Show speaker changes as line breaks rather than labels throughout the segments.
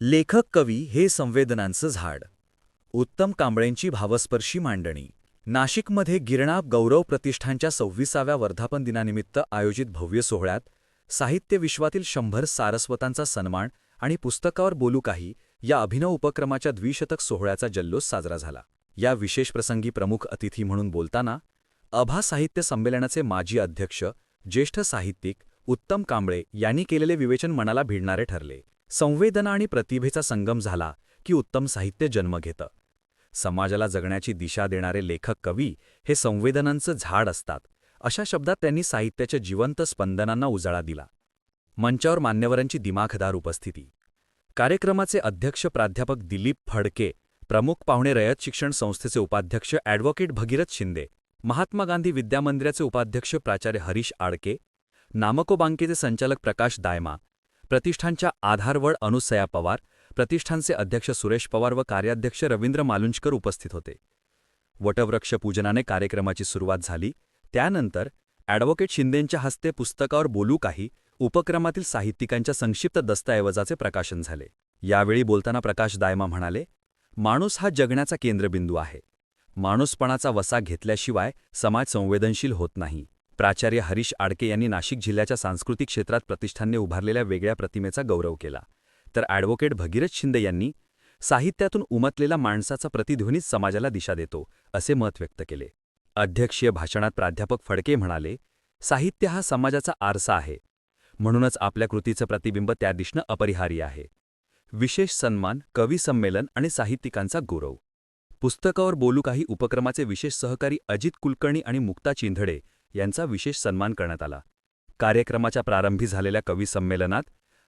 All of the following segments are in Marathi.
लेखक कवी हे संवेदनांचं झाड. उत्तम कांबळेंची भावस्पर्शी मांडणी. नाशिकमध्ये गिरणा गौरव प्रतिष्ठानच्या सव्वीसाव्या वर्धापन दिनानिमित्त आयोजित भव्य सोहळ्यात साहित्य विश्वातील शंभर सारस्वतांचा सन्मान आणि पुस्तकावर बोलू काही या अभिनव उपक्रमाच्या द्विशतक सोहळ्याचा जल्लोष साजरा झाला. या विशेष प्रसंगी प्रमुख अतिथी म्हणून बोलताना अभा साहित्य संमेलनाचे माजी अध्यक्ष ज्येष्ठ साहित्यिक उत्तम कांबळे यांनी केलेले विवेचन मनाला भिडणारे ठरले. संवेदना आणि प्रतिभेचा संगम झाला की उत्तम साहित्य जन्म घेतं. समाजाला जगण्याची दिशा देणारे लेखक कवी हे संवेदनांचं झाड असतात. अशा शब्दात त्यांनी साहित्याच्या जिवंत स्पंदनांना उजाळा दिला. मंचावर मान्यवरांची दिमाखदार उपस्थिती. कार्यक्रमाचे अध्यक्ष प्राध्यापक दिलीप फडके प्रमुख पाहुणे रयत शिक्षण संस्थेचे उपाध्यक्ष ॲडव्होकेट भगीरथ शिंदे महात्मा गांधी विद्यामंदिराचे उपाध्यक्ष प्राचार्य हरीश आडके नामको बांकेचे संचालक प्रकाश दायमा प्रतिष्ठानच्या आधारवड अनुसया पवार प्रतिष्ठानचे अध्यक्ष सुरेश पवार व कार्याध्यक्ष रवींद्र मालुंजकर उपस्थित होते. वटवृक्ष पूजनाने कार्यक्रमाची सुरुवात झाली. त्यानंतर ॲडव्होकेट शिंदेंच्या हस्ते पुस्तकावर बोलू काही उपक्रमातील साहित्यिकांच्या संक्षिप्त दस्तऐवजाचे प्रकाशन झाले. यावेळी बोलताना प्रकाश दायमा म्हणाले माणूस हा जगण्याचा केंद्रबिंदू आहे. माणूसपणाचा वसा घेतल्याशिवाय समाज संवेदनशील होत नाही. प्राचार्य हरीश आडके यांनी नाशिक जिल्ह्याच्या सांस्कृतिक क्षेत्रात प्रतिष्ठानने उभारलेल्या वेगळ्या प्रतिमेचा गौरव केला. तर ॲडव्होकेट भगीरथ शिंदे यांनी साहित्यातून उमटलेला माणसाचा प्रतिध्वनीच समाजाला दिशा देतो असे मत व्यक्त केले. अध्यक्षीय भाषणात प्राध्यापक फडके म्हणाले साहित्य हा समाजाचा आरसा आहे. म्हणूनच आपल्या कृतीचं प्रतिबिंब त्या दिशनं अपरिहार्य आहे. विशेष सन्मान कवी संमेलन आणि साहित्यिकांचा गौरव. पुस्तकावर बोलू काही उपक्रमाचे विशेष सहकारी अजित कुलकर्णी आणि मुक्ता चिंधडे यांचा विशेष सन्मान करण्यात आला. कार्यक्रमाच्या प्रारंभी झालेल्या कवी संमेलनात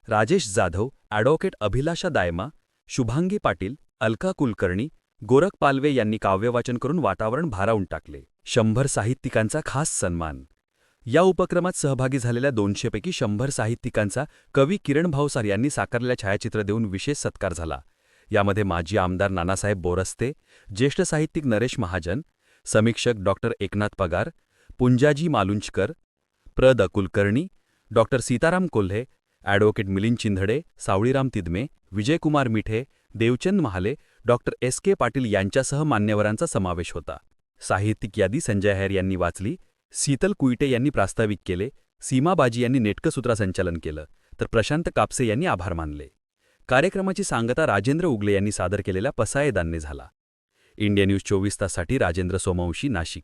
राजेश जाधव ॲडव्होकेट अभिलाषा दायमा शुभांगी पाटील अलका कुलकर्णी गोरख पालवे यांनी काव्यवाचन करून वातावरण भारावून टाकले. शंभर साहित्यिकांचा खास सन्मान. या उपक्रमात सहभागी झालेल्या दोनशेपैकी शंभर साहित्यिकांचा कवी किरण भावसार यांनी साकारलेल्या छायाचित्र देऊन विशेष सत्कार झाला. यामध्ये माजी आमदार नानासाहेब बोरस्ते ज्येष्ठ साहित्यिक नरेश महाजन समीक्षक डॉक्टर एकनाथ पगार पुंजाजी मालुंचकर प्र the Kulkarni doctor Sitaram Kolhe advocate Milind Chindhade Savliram Tidme Vijaykumar Mithe Devchand Mahale doctor S K Patil यांच्यासह मान्यवरांचा समावेश होता. साहित्यिक यादी संजय हैर यांनी वाचली शीतल कुईटे यांनी प्रास्ताविक केले सीमाबाजी यांनी नेटकं सूत्रसंचालन केलं तर प्रशांत कापसे यांनी आभार मानले. कार्यक्रमाची सांगता राजेंद्र उगले यांनी सादर केलेल्या पसायदानने झाला. इंडिया न्यूज चोवीस ताससाठी राजेंद्र सोमवंशी नाशिक.